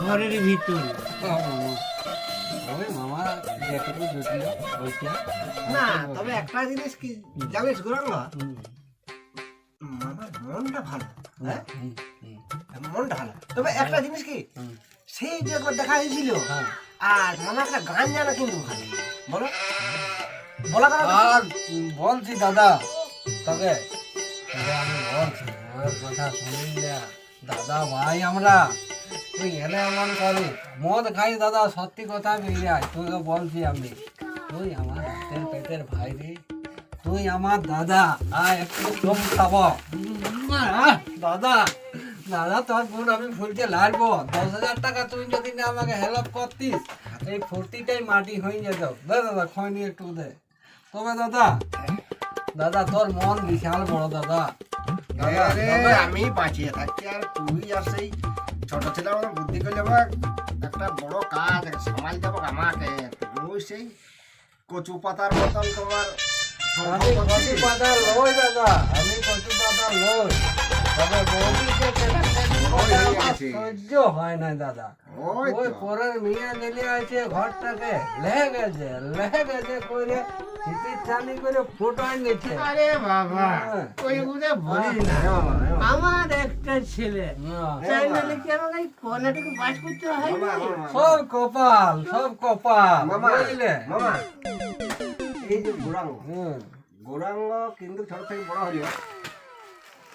ঘরের ভিতর। মামা যেটুকু জুটলো ওইটা। না তবে একটা জিনিস কি জানিস গুরাঙ্গা মামার মনটা ভালো হ্যাঁ? মনটা ভালো তবে একটা জিনিস কি সেই যে একবার দেখা হয়েছিল হ্যাঁ। আর মামা একটা গান জানা কিন্তু ভালো। বলো। বলা বলছি দাদা তোকে আমি বলছি আমার কথা শুনিস না। দাদা ভাই আমরা। তুই এলে এমন করি মদ খাই দাদা সত্যি কথা বেরিয়ে তোকে বলছি আমি। তুই আমার হাতের পেটের ভাই রে তুই আমার দাদা। আয় একটু কম খাব দাদা। দাদা তোর বোন আমি ফুলতে লাগবো দশ হাজার টাকা তুই যদি না আমাকে হেল্প করতিস এই ফুর্তিটাই মাটি হয়ে যেত। দে দাদা খয়নি একটু দে। তবে দাদা দাদা তোর মন বিশাল বড় দাদা। আমি বাঁচিয়ে থাকছি আর তুই আর সেই ছোট ছেলে আমার বুদ্ধি করে যাব একটা বড় কাজ সামাল যাব আমাকে। তুই সেই কচু পাতার মতন তোমার আমি কচু পাতা লই দাদা আমি কচু পাতা লই। তবে বৌদিকে সহ্য হয় না দাদা। ওই ওই পরের মিয়া দিলে আছে ঘরটাকে লেহে গেছে লেহে গেছে করে চিটির চালি করে ফুটাই নিচ্ছে আরে বাবা হ্যাঁ। ওইগুলো বলিস না আমার একটা ছেলে। হ্যাঁ। বাস করতে হয় না? সব কপাল সব কপাল বুঝলে? মামা। এই যে গোরাঙ্গ গোরাঙ্গ কিন্তু ছোট থেকে বড় হলো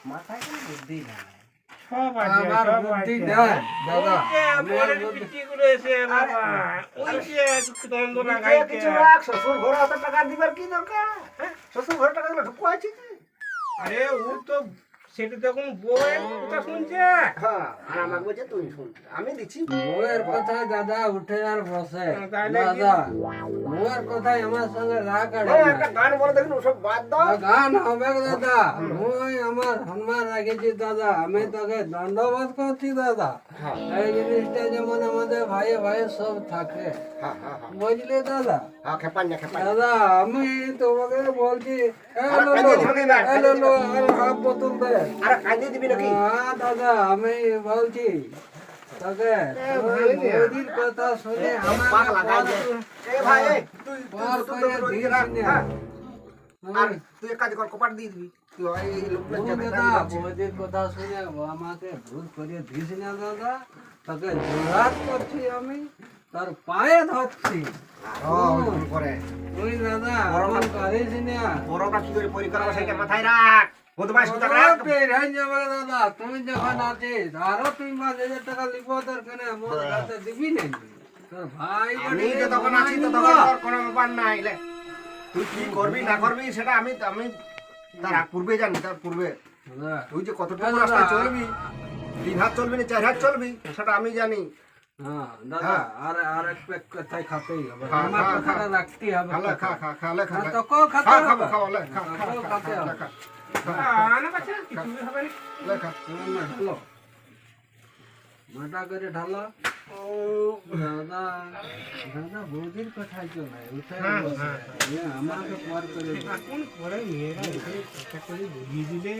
মাথায় কোনো বুদ্ধি আছে, আমার বুদ্ধি। নেই দাদা শ্বশুর ঘরে অত টাকা দিবার কি দরকার হ্যাঁ? শ্বশুর ঘরে টাকা দিলে ঢুকু আছে আরে ও তো সেটা তখন বউয়ের কথা শুনছে। হ্যাঁ আর আমাকে বলছে তুই শুন। আমি দিচ্ছি। বউয়ের কথা দাদা উঠে আর বসে। দাদা বউয়ের কথাই আমার সঙ্গে রাগ আর হ্যাঁ, একটা গান বলে দেখুন ওসব বাদ দাও। গান হবে দাদা। মুই আমার সম্মান রাখেছি দাদা। আমি তোকে দণ্ডবোধ করছি দাদা। হ্যাঁ। এই জিনিসটা যেমন আমাদের ভাই ভাই সব থাকে। হ্যাঁ হ্যাঁ হ্যাঁ বুঝলি দাদা? হ্যাঁ খেপান না খেপান না। দাদা আমি তোমাকে বলছি হাফ বোতল হ্যাঁ দাদা আমি বলছি তোকে মোদির কথা শুনে আমার পাক লাগাই দে। এ ভাই এই, তুই তুই পার তুই করে দিস না। হ্যাঁ। আর তুই কাজ কর কপাট দিয়ে দিবি। তুই ওই এই লোকটা ও যাবে, দাদা তাই বলছি। মোদির কথা শুনে আমাকে ভুল করে দিস না দাদা? তোকে জোরাত করছি আমি। তোর পায়ে ধরছি। ওই তুই দাদা বড় করিস না বড়টা কি করে পরীক্ষা সেটা মাথায় রাখ। বদমাইশ কোথা রাখ বেড়াই যাবে দাদা তুমি যখন আছিস আরও তুই পাঁচ হাজার টাকা লিখব তোর কেন মোর কাছে দিবি না তোর ভাই আমি বটে, তো তখন আছি তো তখন তোর কোনো ব্যাপার নাই লে। তুই কি করবি না করবি সেটা আমি আমি তার পূর্বে জানি তার পূর্বে। তুই যে কতটুকু। চলবি তিন হাত চলবি না চার হাত চলবি সেটা আমি জানি। হ্যাঁ হ্যাঁ। খা হ্যাঁ, মাটা করে ঢালো। দাদা দাদা বৌদির কথাই তো নাই এ আমাকে পর করে এখন পরে মেয়েরা এসে একটা করে বুঝিয়ে দিলে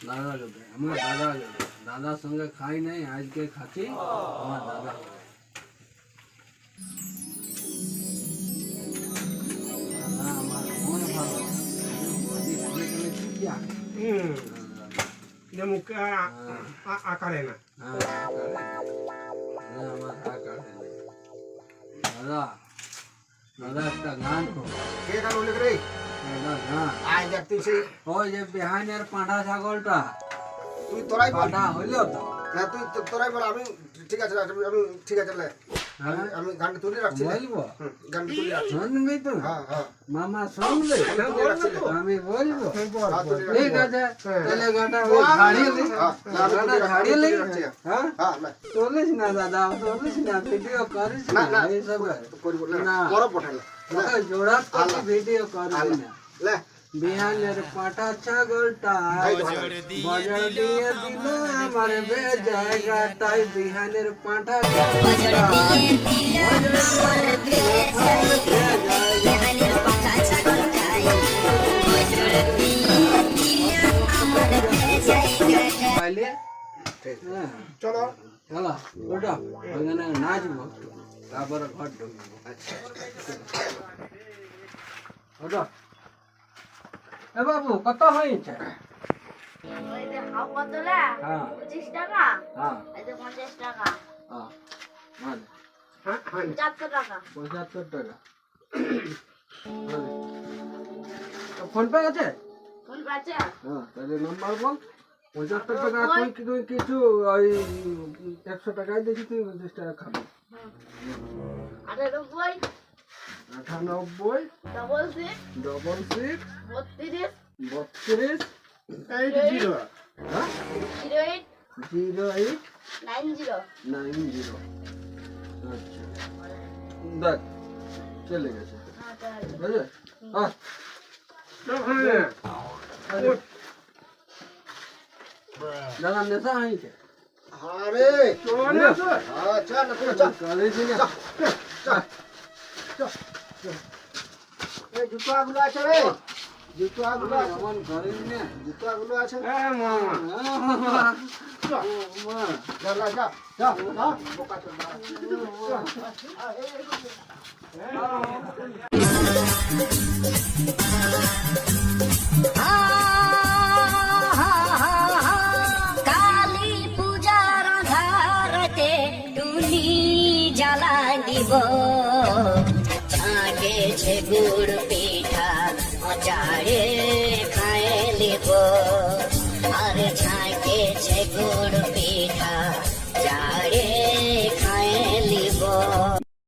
দাদা যাবে আমার দাদা যাবে দাদার সঙ্গে খাই নাই আজকে খাচ্ছি আমার দাদা হবে। দাদা আমার মন ভালো বৌদি খানে খানে ঠিক আছে হুম, যে মুখে আর আ- আ- আকারে না হ্যাঁ, আকারে। দাদা আমার আকারে নেই। আয় দেখ তুই সেই ওই যে বেহাইনের পাঁঠা ছাগলটা। তুই তোরাই পাঁঠা হইল তো। না তুই তোরাই বল আমি ঠিক আছে আমি ঠিক আছে হ্যাঁ? আমি- গানটা তুলে রাখছি বলব? গানটা তুলে রাখছি। শুনবি তো? হ্যাঁ হ্যাঁ। মামা শুনবে? লে। আমি বলব। হ্যাঁ। ঠিক আছে তাহলে গাটা ওই ঝাড়িয়ে হ্যাঁ, গাটা রাখছি, ঝাড়িয়ে। হ্যাঁ? হ্যাঁ না চলিস না দাদা চলিস না ভিডিও করিস না এইসব। করিব না। জোড়া ভিডিও করিস না। লে বিহানের পাটা ছাগলটা বজর দিয়ে দিল আমার বে জায়গাটাই বিহানের পাটা চলো। চলো ওটা ওখানে নাচবো। তারপরে ঘর ঢুকবো। আচ্ছা। ওটা এ বাবু কত হয়েছে? ওই যে হাফ হ্যাঁ। টাকা হ্যাঁ। এই যে পঞ্চাশ টাকা। হ্যাঁ মানে হ্যাঁ হ্যাঁ চারশো টাকা। ফোন পে আছে? হ্যাঁ তাহলে নাম্বার বল। পঁচাত্তর টাকা তুই কিছু ওই একশো টাকায় দেখি তুই পঞ্চাশ টাকা খাবি। আটানব্বই আটানব্বই ডবল সিক্স ডবল সিক্স বত্রিশ বত্রিশ এই যে জিরো হ্যাঁ zero eight zero eight nine zero nine zero আচ্ছা দেখ চলে গেছে বুঝলে হ্যাঁ হ্যাঁ দাদা নেশা হয়েছে আরে চলে আসো হ্যাঁ চল না তুই চল কলেজে না এই জুতো গুলো আছে রে। জুতো গুলো আছে। আমার ঘরে না। জুতো গুলো আছে। হ্যাঁ মামা যা যা যা যা যা। বোকা চল কালী Europe.